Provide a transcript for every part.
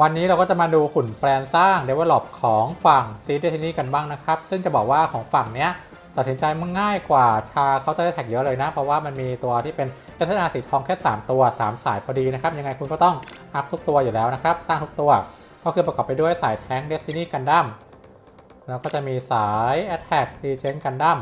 วันนี้เราก็จะมาดูหุ่นแปลนสร้าง Develop ของฝั่ง c d t นี่กันบ้างนะครับ ซึ่งจะบอกว่าของฝั่งเนี้ยตัดสินใจมันง่ายกว่าชาเคาน์เตอร์แท็กเยอะเลยนะ เพราะว่ามันมีตัวที่เป็นเ s าสีทองแค่ 3 ตัว 3 สายพอดีนะครับ ยังไงคุณก็ต้องอัพทุกตัวอยู่แล้วนะครับ สร้างทุกตัว ก็คือประกอบไปด้วยสายแทง Destiny Gundam แล้วก็จะมีสาย Attack Legend Gundam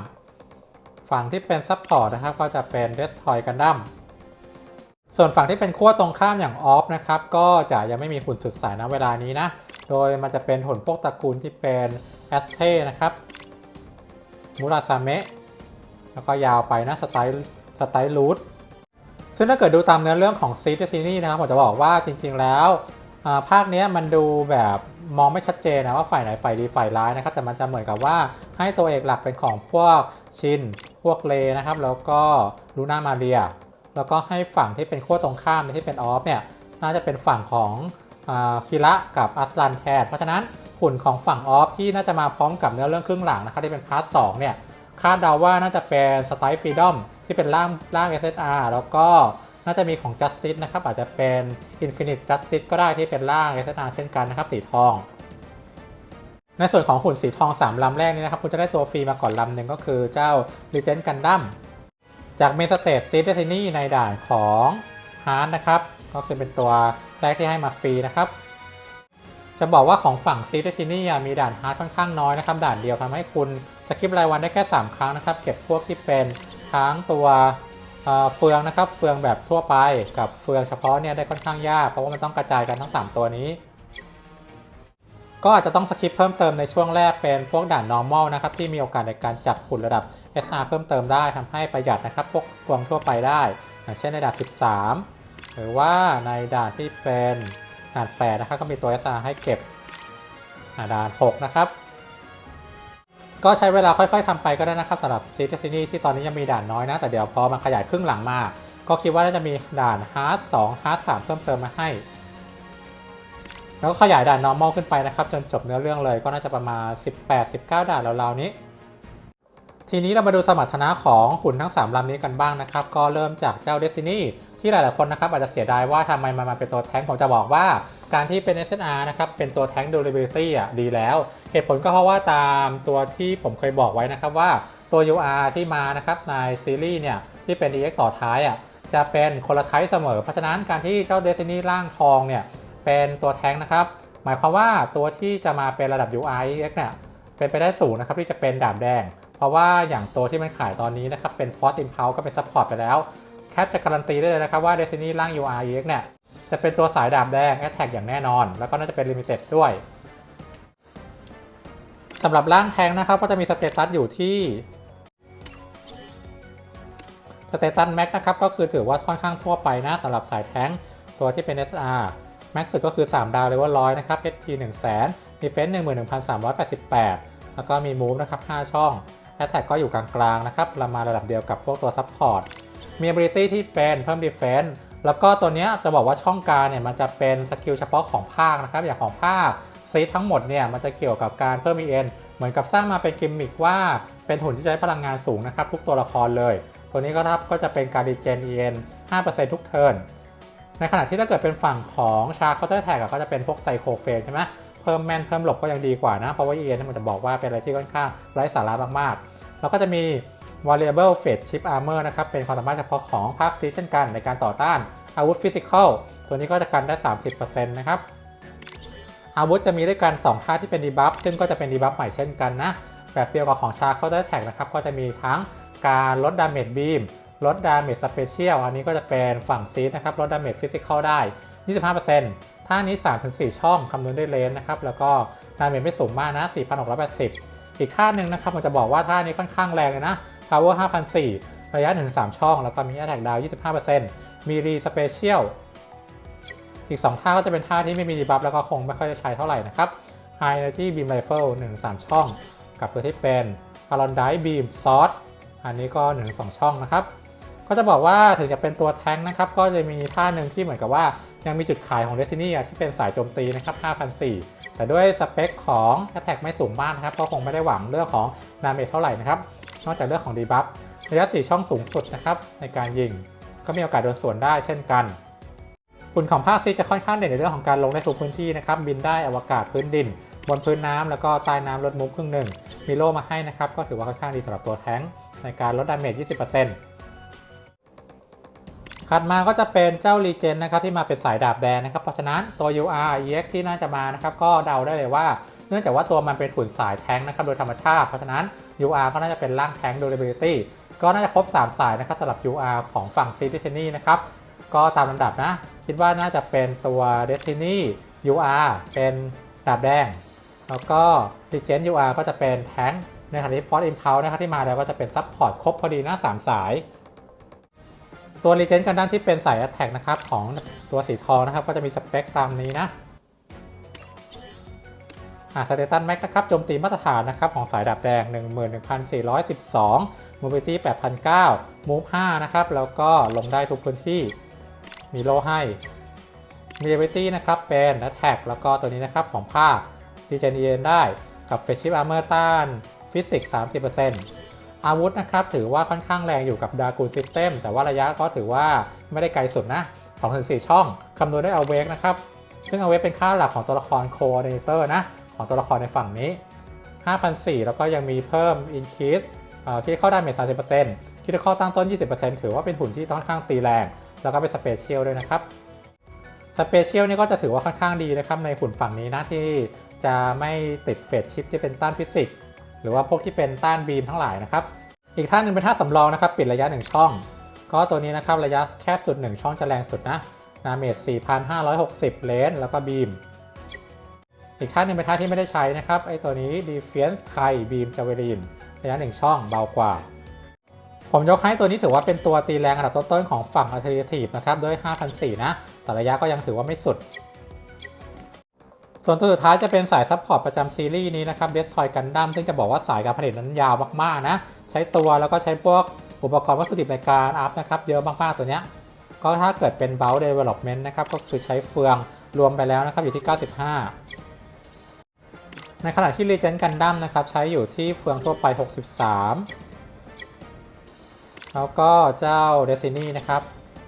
ฝั่งที่เป็น Support นะครับก็จะเป็น Destroy Gundam ส่่วนฝั่งที่เป็นขั้วตรงข้ามอย่างออฟนะครับก็จะยังไม่มีหุ่นสุดสายณเวลานี้นะ โดยมันจะเป็นหุ่นพวกตระกูลที่เป็นแอสเทนะครับมูราซาเมะแล้วก็ยาวไปนะสไตล์สไตล์รูทซึ่งถ้าเกิดดูตามเนื้อเรื่องของซีดทีนี่นะครับผมจะบอกว่าจริงๆแล้วภาคนี้มันดูแบบมองไม่ชัดเจนนะว่าฝ่ายไหนฝ่ายดีฝ่ายร้ายนะครับแต่มันจะเหมือนกับว่าให้ตัวเอกหลักเป็นของพวกชิน พวกเลนะครับ แล้วก็ลูน่ามาเรีย แล้วก็ให้ฝั่งที่เป็นขั้วตรงข้ามที่เป็นออฟเนี่ยน่าจะเป็นฝั่งของอคิระกับอัสลันแทนเพราะฉะนั้นหุ่นของฝั่งออฟที่น่าจะมาพร้อมกับเนื้อเรื่องครึ่งหลังนะครับที่เป็นพาร์ทสเนี่ยคาดเดาว่าน่าจะเป็นสไตล์ฟรีดอมที่เป็นร่างร่าง SSR แล้วก็น่าจะมีของ Justice นะครับอาจจะเป็น Infinite Justice ก็ได้ที่เป็นร่าง SSR เช่นกันนะครับสีทอง ในส่วนของหุ่นสีทอง 3ลำแรกนี้นะครับคุณจะได้ตัวฟรีมาก่อนลำหนึ่งก็คือเจ้า Legend Gundam จากเมสเตจซีดเดซินี่ในด่านของฮาร์ดนะครับ ก็คือเป็นตัวแรกที่ให้มาฟรีนะครับ จะบอกว่าของฝั่งซีดเดซินี่มีด่านฮาร์ดค่อนข้างน้อยนะครับ ด่านเดียวทำให้คุณสกิปรายวันได้แค่ 3 ครั้งนะครับ เก็บพวกที่เป็นทั้งตัวเเฟืองนะครับ เฟืองแบบทั่วไปกับเฟืองเฉพาะเนี่ยได้ค่อนข้างยาก เพราะว่ามันต้องกระจายกันทั้ง 3 ตัวนี้ ก็อาจจะต้องสคิปเพิ่มเติมในช่วงแรกเป็นพวกด่าน normal นะครับที่มีโอกาสในการจับหุ่นระดับ SR เพิ่มเติมได้ทำให้ประหยัดนะครับพวกฟองทั่วไปได้อย่างเช่นในด่าน 13 หรือว่าในด่านที่เป็นด่าน 8 นะครับก็มีตัว SR ให้เก็บด่าน 6 นะครับ ก็ใช้เวลาค่อยๆทำไปก็ได้นะครับสำหรับซีทีนี่ที่ตอนนี้ยังมีด่านน้อยนะ แต่เดี๋ยวพอมันขยายครึ่งหลังมา ก็คิดว่าน่าจะมีด่าน Hard 2 Hard 3 เพิ่มเติมมาให้แล้วก็ขยายด่าน normal ขึ้นไปนะครับ จนจบเนื้อเรื่องเลยก็น่าจะประมาณ 18-19 ด่านราวๆนี้ ทีนี้เรามาดูสมรรถนะของหุ่นทั้ง 3ลำนี้กันบ้างนะครับ ก็เริ่มจากเจ้า Destiny ที่หลาย ๆ คนนะครับอาจจะเสียดายว่าทำไมมันมาเป็นตัวแท้งผมจะบอกว่า การที่เป็น SNR นะครับเป็นตัวแท้ง durability อะดีแล้ว เหตุผลก็เพราะว่าตามตัวที่ผมเคยบอกไว้นะครับว่าตัว UR ที่มานะครับในซีรีส์เนี่ยที่เป็น EX ต่อท้ายอะจะเป็นคนละไทป์เสมอ เพราะฉะนั้นการที่เจ้า Destiny ร่างทองเนี่ยเป็นตัวแท้งนะครับหมายความว่าตัวที่จะมาเป็นระดับ UI EX เนี่ยเป็นไปได้สูงนะครับที่จะเป็นดาบแดง เพราะว่าอย่างตัวที่มันขายตอนนี้นะครับเป็น Force Impulse ก็เป็น Support ไปแล้วแคปจะการันตีได้เลยนะครับว่า Destiny ร่าง UR EX เนี่ยจะเป็นตัวสายดาบแดง Attack อย่างแน่นอน แล้วก็น่าจะเป็น Limited ด้วยสำหรับร่างแทงนะครับก็จะมีสเตตัสอยู่ที่สเตตัสแม็กนะครับก็คือถือว่าค่อนข้างทั่วไปนะสำหรับสายแทงตัวที่เป็น SR แม็กสุดก็คือ 3 ดาวเลยว่าร้อยนะครับ HP 1 0 0 0 0 0 Defense 11,388 แล้วก็มี Move นะครับ 5 ช่อง Attack ก็อยู่กลางๆนะครับประมาณระดับเดียวกับพวกตัว Support มี Ability ที่เป็นเพิ่ม Defense แล้วก็ตัวนี้จะบอกว่าช่องกางเนี่ยมันจะเป็นสกิลเฉพาะของภาคนะครับ อย่างของภาคซีทั้งหมดเนี่ยมันจะเกี่ยวกับการเพิ่ม EN เหมือนกับสร้างมาเป็นกิมมิคว่าเป็นหุ่นที่ใช้พลังงานสูงนะครับ ทุกตัวละครเลย ตัวนี้ก็ทับก็จะเป็นการดีเจน EN 5%ทุกเทิร์นในขณะที่ถ้าเกิดเป็นฝั่งของชาเคาน์เตอร์แท็กก็จะเป็นพวกไซโคเฟนใช่ไหมเพิ่มแมนเพิ่มหลบก็ยังดีกว่านะ เพราะว่า EN มันจะบอกว่าเป็นอะไรที่ค่อนข้างไร้สาระมากๆ แล้วก็จะมี variable fate chip armor นะครับ เป็นความสามารถเฉพาะของภาคซีเช่นกันในการต่อต้านอาวุธฟิสิกอลตัวนี้ก็จะกันได้ 30%นะครับ อาวุธจะมีด้วยกัน2ท่าที่เป็นดีบัฟซึ่งก็จะเป็นดีบัฟใหม่เช่นกันนะ แบบเดียวกับของชาเคาน์เตอร์แท็กนะครับ ก็จะมีทั้งการลดดาเมจบีมลดดาเมจสเปเชียลอันนี้ก็จะเป็นฝั่งซีนะครับ ลดดาเมจฟิสิกอลได้ 25%ท่านี้ 3-4 ช่องคำนวณด้วยเลนนะครับ แล้วก็ดาเมจไม่สูงมากนะ 4,680 อีกท่าหนึ่งนะครับผมจะบอกว่าท่านี้ค่อนข้างแรงเลยนะ power 5,004ระยะ 1-3 ช่อง แล้วก็มี attack down 25%มี re special อีก 2 ท่าก็จะเป็นท่าที่ไม่มีดีบัฟแล้วก็คงไม่ค่อยจะใช้เท่าไหร่นะครับ High Energy Beam Rifle 1 3 ช่อง กับตัวที่เป็น p a r o n d i Beam Sword อันนี้ก็ 1 2 ช่องนะครับ ก็จะบอกว่าถึงจะเป็นตัวแท้งนะครับ ก็จะมีท่าหนึ่งที่เหมือนกับว่า ยังมีจุดขายของ Destiny ที่เป็นสายโจมตีนะครับ5,004แต่ด้วยสเปคของ Attack ไม่สูงมากนะครับก็คงไม่ได้หวังเรื่องของ Damage เท่าไหร่นะครับ นอกจากเรื่องของดีบัฟระยะ 4 ช่องสูงสุดนะครับในการยิง ก็มีโอกาสโดนสวนได้เช่นกันหุ่นของภาคซีจะค่อนข้างเด่นในเรื่องของการลงได้ทุกพื้นที่นะครับบินได้อวกาศพื้นดิน บนพื้นน้ำแล้วก็ใต้น้ำลดมุฟครึ่งหนึ่งมีโล่มาให้นะครับก็ถือว่าค่อนข้างดีสำหรับตัวแท้งในการลดดาเมจ 20% ถัดมาก็จะเป็นเจ้ารีเจนนะครับที่มาเป็นสายดาบแดงนะครับ เพราะฉะนั้นตัว UR EX ที่น่าจะมานะครับก็เดาได้เลยว่า เนื่องจากว่าตัวมันเป็นหุ่นสายแท้งนะครับโดยธรรมชาติ เพราะฉะนั้น UR ก็น่าจะเป็นร่างแท้ง durability ก็น่าจะครบ 3 สายนะครับสำหรับ UR ของฝั่ง c Destiny นะครับก็ตามลำดับนะ คิดว่าน่าจะเป็นตัว Destiny UR เป็นดาบแดง แล้วก็ Legend UR ก็จะเป็นแท้งในขณะที่ Force Impulse นะครับที่มาแล้วก็จะเป็นซับพอร์ตครบพอดีนะ3สาย ตัว Legend กันด้านที่เป็นสาย Attack นะครับของตัวสีทองนะครับ ก็จะมีสเปคตามนี้นะอ่าสเตตันแม็กนะครับโจมตีมาตรฐานนะครับของสายดาบแดง 11,412 Mobility 8,009 Move 5นะครับ แล้วก็ลงได้ทุกพื้นที่มีโลให้ มี Ability นะครับ เป็น Attack แล้วก็ตัวนี้นะครับของภาค d g e n e ได้กับ f a s h i p Armor ต้านฟิสิกส์30% อาวุธนะครับถือว่าค่อนข้างแรงอยู่กับ d a g o n System แต่ว่าระยะก็ถือว่าไม่ได้ไกลสุดนะ2-4ช่องคำนวณด้วย Awake นะครับ ซึ่ง Awake เป็นค่าหลักของตัวละคร Coordinator นะ ของตัวละครในฝั่งนี้5,400แล้วก็ยังมีเพิ่ม Increase ที่เข้าได้เมจ30%คิดข้อตั้งต้น 20%ถือว่าเป็นหุ่นที่ค่อนข้างตีแรง แล้วก็เป็นสเปเชียลด้วยนะครับสเปเชียลนี่ก็จะถือว่าค่อนข้างดีนะครับในหุ่นฝั่งนี้นะที่จะไม่ติดเฟสชิปที่เป็นต้านฟิสิกส์ หรือว่าพวกที่เป็นต้านบีมทั้งหลายนะครับ อีกท่าหนึ่งเป็นท่าสำรองนะครับปิดระยะ 1 ช่อง ก็ตัวนี้นะครับระยะแคบสุด 1 ช่องจะแรงสุดนะนาเมจ4,560 เลนแล้วก็บีม อีกท่าหนึ่งเป็นท่าที่ไม่ได้ใช้นะครับไอตัวนี้ Defense ไคบีมจาเวลินระยะ 1 ช่องเบากว่า ผมยกให้ตัวนี้ถือว่าเป็นตัวตีแรงอันดับต้นๆของฝั่ง Alternative นะครับด้วย5,400นะแต่ระยะก็ยังถือว่าไม่สุด ส่วนตัวสุดท้ายจะเป็นสายซัพพอร์ตประจำซีรีส์นี้นะครับเดสทอยกันดั้มซึ่งจะบอกว่าสายการผลิตนั้นยาวมากๆนะ ใช้ตัวแล้วก็ใช้พวกอุปกรณ์วัตถุดิบในการอัพนะครับเยอะมากๆตัวเนี้ยก็ถ้าเกิดเป็นเบลเดเวล็อปเมนต์นะครับก็คือใช้เฟืองรวมไปแล้วนะครับอยู่ที่ 95 ในขณะที่ Legend Gundam นะครับใช้อยู่ที่เฟืองทั่วไป 63 แล้วก็เจ้า Destiny นะครับ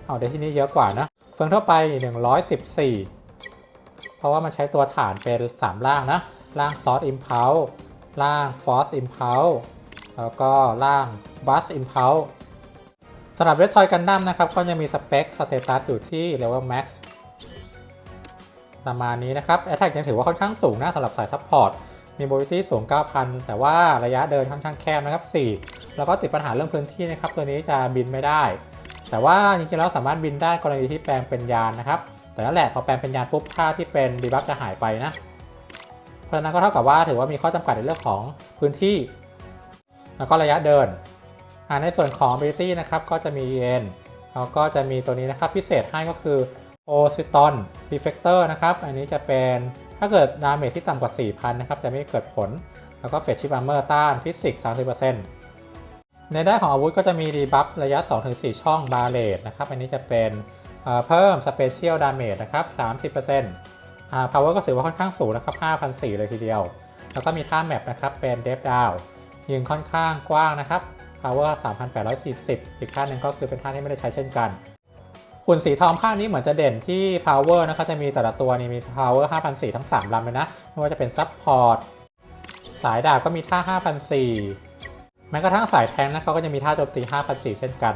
เอา Destiny เยอะกว่านะ เฟืองทั่วไป 114 เพราะว่ามันใช้ตัวฐานเป็น 3 ล่างนะ ล่าง Source Impulse ล่าง Force Impulse แล้วก็ล่าง Bus Impulse สำหรับเวททอยกันดั้มนะครับก็จะมีสเปคสเตตัสอยู่ที่ Level Max ประมาณนี้นะครับ Attack ยังถือว่าค่อนข้างสูงนะสำหรับสายซัพพอร์ตมี Mobility สูง 9,000 แต่ว่าระยะเดินค่อนข้างแคบนะครับ 4 แล้วก็ติดปัญหาเรื่องพื้นที่นะครับ ตัวนี้จะบินไม่ได้ แต่ว่าจริงๆแล้วสามารถบินได้กรณีที่แปลงเป็นยานนะครับ แต่นั่นแหละพอแปลงเป็นยานปุ๊บค่าที่เป็นดีบัฟจะหายไปนะ เพราะฉะนั้นก็เท่ากับว่าถือว่ามีข้อจำกัดในเรื่องของพื้นที่ แล้วก็ระยะเดินในส่วนของ ability นะครับก็จะมี EN แล้วก็จะมีตัวนี้นะครับพิเศษให้ก็คือ o c y t o n Deflector นะครับ อันนี้จะเป็นถ้าเกิดดาเมจที่ต่ำกว่า 4,000 นะครับ จะไม่เกิดผล แล้วก็เฟสชิปอาร์เมอร์ต้านฟิสิกส์30%ในด้านของอาวุธก็จะมีดีบัฟระยะ 2-4 ช่องบาเลตนะครับ อันนี้จะเป็น เพิ่ม Special Damage นะครับ 30%อ่า Power ก็ถือว่าค่อนข้างสูงนะครับ 5,400 เลยทีเดียว แล้วก็มีท่าแมปนะครับ เป็น d e p Down ยิงค่อนข้างกว้างนะครับ power 3,840 อีกท่าหนึ่งก็คือเป็นท่าที่ไม่ได้ใช้เช่นกันหุ่นสีทองภาคนี้เหมือนจะเด่นที่ power นะครับ จะมีแต่ละตัวนี่มี power 5,400 ทั้ง 3ลำเลยนะ ไม่ว่าจะเป็น support สายดาบก็มีท่า 5,400 แม้กระทั่งสายแทงนะเขาก็จะมีท่าโจมตี 5,400 เช่นกัน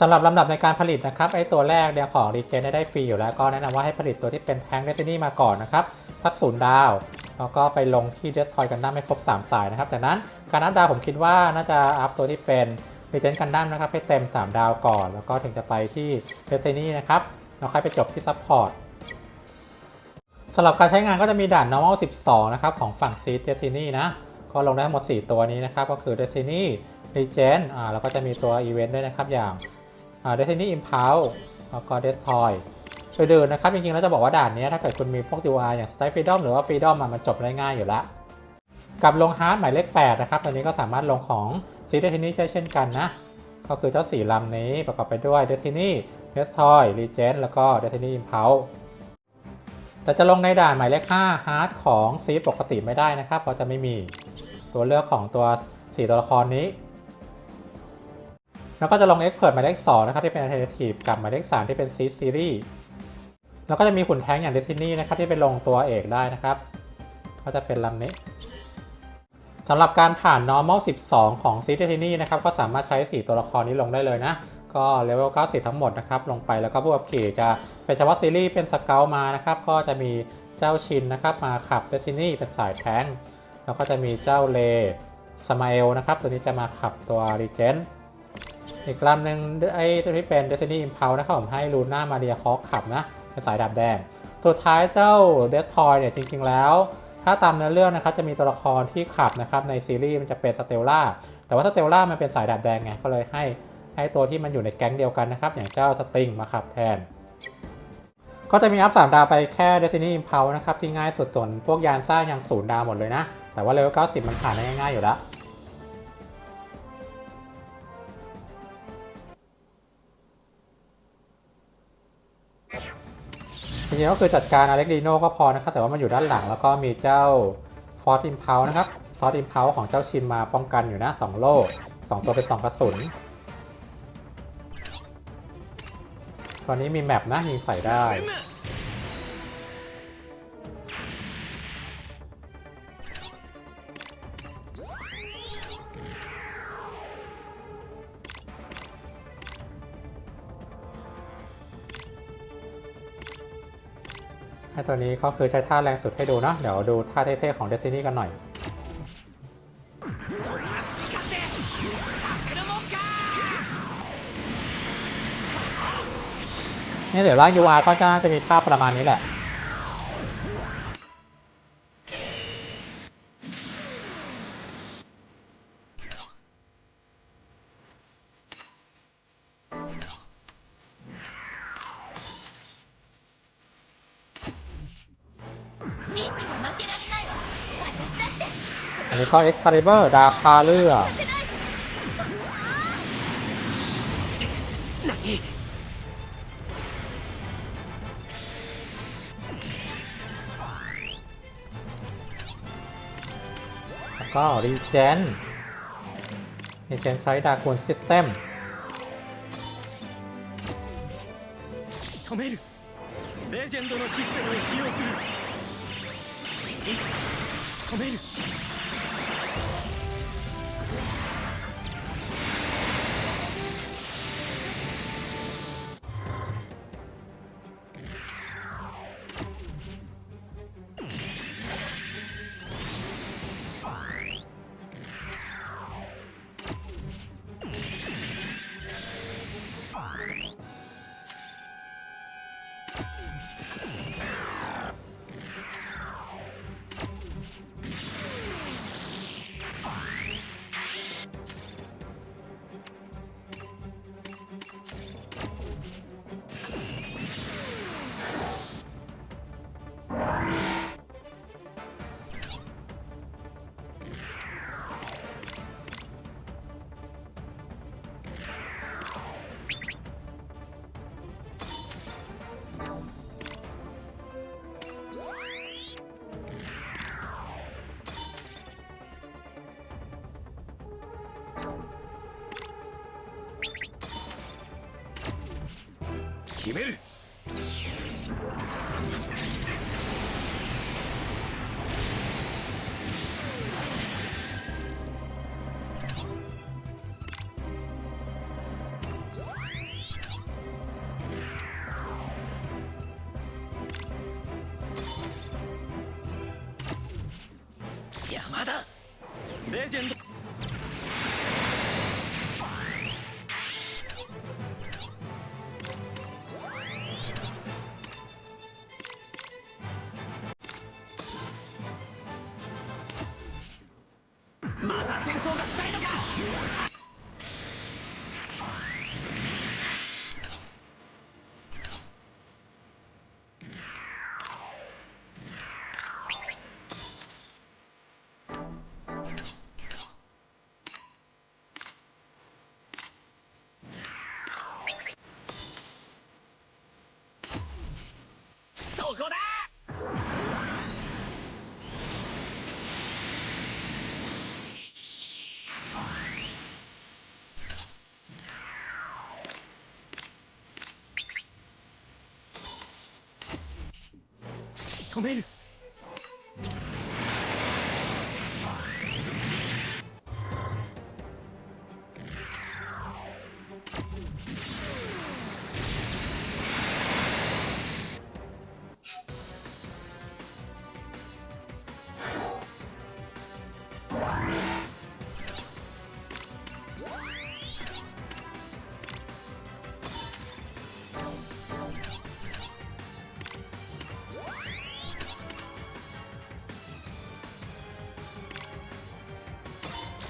สำหรับลำดับในการผลิตนะครับไอตัวแรกเนี่ยของ r e g e n ได้ฟรีอยู่แล้วก็แนะนำว่าให้ผลิตตัวที่เป็นแทง Destiny มาก่อนนะครับสักศูนย์ดาวแล้วก็ไปลงที่ d e s t r o y กันดั้มไม่ครบ 3 สายนะครับจากนั้นการอัพดาวผมคิดว่าน่าจะอัพตัวที่เป็น Legend กันดั้มนะครับให้เต็ม 3 ดาวก่อน แล้วก็ถึงจะไปที่ Destiny นะครับแล้วค่อยไปจบที่ Support สำหรับการใช้งานก็จะมีด่าน normal 12 นะครับ ของฝั่ง Seed Destiny นะก็ลงได้ทั้งหมด 4 ตัวนี้นะครับ ก็คือ Destiny Legend อ่าแล้วก็จะมีตัว Event ด้วยนะครับ อย่าง Destiny Impulse แล้วก็ Destroy ไปเดินนะครับ จริงๆแล้วจะบอกว่าด่านนี้ถ้าเกิดคุณมีพวก UR อย่าง Style Freedom หรือว่า Freedom มันจบได้ง่ายอยู่แล้วกับลงฮาร์ดหมายเลข 8 นะครับ ตอนนี้ก็สามารถลงของซีเดทินี่เช่นกันนะ ก็คือเจ้าสี่ลำนี้ประกอบไปด้วย Destiny Destroy Legend แล้วก็ Destiny Impulse แต่จะลงในด่านหมายเลข 5 ฮาร์ดของซีปกติไม่ได้นะครับ เพราะจะไม่มีตัวเลือกของตัว 4 ตัวละครนี้ แล้วก็จะลง Expert หมายเลข2นะครับที่เป็น Alternative กับหมายเลข3ที่เป็น Seed Series แล้วก็จะมีขุนแท้งอย่าง Destiny นะครับที่เป็นลงตัวเอกได้นะครับ ก็จะเป็นลำนี้สำหรับการผ่าน normal 12 ของ Seed Destiny นะครับก็สามารถใช้ 4 ตัวละครนี้ลงได้เลยนะ ก็เลเวล90 ทั้งหมดนะครับลงไปแล้วก็ผู้ขับขี่จะเป็นเฉพาะซีรีส์เป็นสเกลมานะครับก็จะมีเจ้าชินนะครับมาขับ Destiny เป็นสายแท้งแล้วก็จะมีเจ้าเลสมาเอลนะครับตัวนี้จะมาขับตัว Regent อีกลำหนึ่งไอ้ตัวที่เป็น Destiny Impulse นะครับผมให้ลูน่ามาเรียคอขับนะเป็นสายดาบแดงสุดท้ายเจ้า d e a t h Toy เนี่ยจริง ๆ แล้ว ถ้าตามเนื้อเรื่องนะครับจะมีตัวละครที่ขับนะครับในซีรีส์มันจะเป็นสเตลล่าแต่ว่าสเตลล่ามันเป็นสายดาบแดงไงก็เลยให้ให้ตัวที่มันอยู่ในแก๊งเดียวกันนะครับอย่างเจ้าสติงมาขับแทน ก็จะมีอัพ3ดาวไปแค่ Destiny Impulse นะครับที่ง่ายสุดส่วนพวกยานสร้างยังศูนย์ดาวหมดเลยนะ แต่ว่าเลเวล90 มันผ่านได้ง่ายๆอยู่แล้ว จริงๆก็คือจัดการอเล็กดีโนก็พอนะครับ แต่ว่ามันอยู่ด้านหลังแล้วก็มีเจ้าฟอร์ตอิมพ e นะครับฟอร์ตอิมพ e ของเจ้าชินมาป้องกันอยู่นะ2โล่2ตัวเป็น2กระสุนตอนนี้มีแมปนะยิงใส่ได้ ให้ตัวนี้ก็คือใช้ท่าแรงสุดให้ดูเนาะเดี๋ยวดูท่าเท่ๆของเดซินี่กันหน่อยนี่เดี๋ยวร่างยูอาร์ก็จะจะมีท่าประมาณนี้แหละ けられないわ私だって อันนี้ก็ Excalibur ดาบพาเรือ 何 แล้วก็ Regen Regen ใช้ดากูนซิสเต็ม 仕留めるレジェンドのシステムを使用する死に 仕留める。決める。邪魔だ。レジェンド。Tombez-le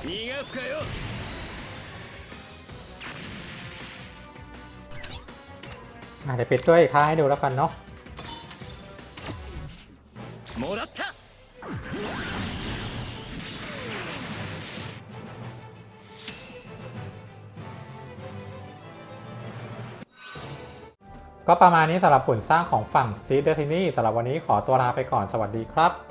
逃がすかよ อ่ะเดี๋ยวปิดด้วยอีกท่าให้ดูแล้วกันเนาะ もらった ก็ประมาณนี้สำหรับผลสร้างของฝั่งซีเดอร์ทินี่สำหรับวันนี้ขอตัวลาไปก่อนสวัสดีครับ